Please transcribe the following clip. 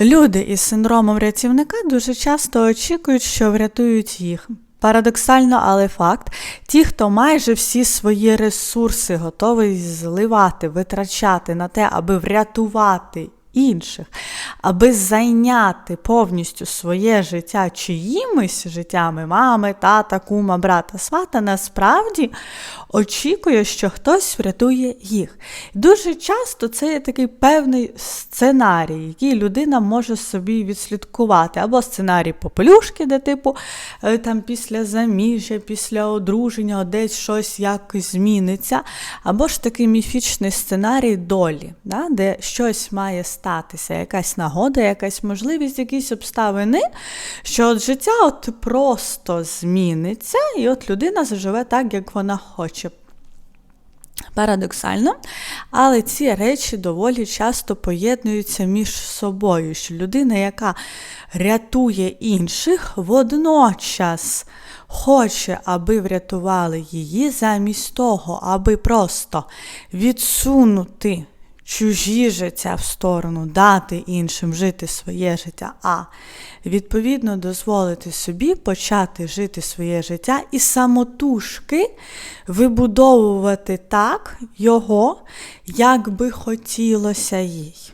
Люди із синдромом рятівника дуже часто очікують, що врятують їх. Парадоксально, але факт, ті, хто майже всі свої ресурси готовий зливати, витрачати на те, аби врятувати інших, аби зайняти повністю своє життя чиїмись життями мами, тата, кума, брата, свата, насправді очікує, що хтось врятує їх. Дуже часто це є такий певний сценарій, який людина може собі відслідкувати. Або сценарій попелюшки, де, типу, е, там після заміжжя, після одруження десь щось якось зміниться, або ж такий міфічний сценарій долі, да, де щось має статися, якась нагода, якась можливість, якісь обставини, що от життя от просто зміниться, і от людина заживе так, як вона хоче. Парадоксально, але ці речі доволі часто поєднуються між собою, що людина, яка рятує інших, водночас хоче, аби врятували її, замість того, аби просто відсунути чужі життя в сторону, дати іншим жити своє життя, а відповідно дозволити собі почати жити своє життя і самотужки вибудовувати так його, як би хотілося їй.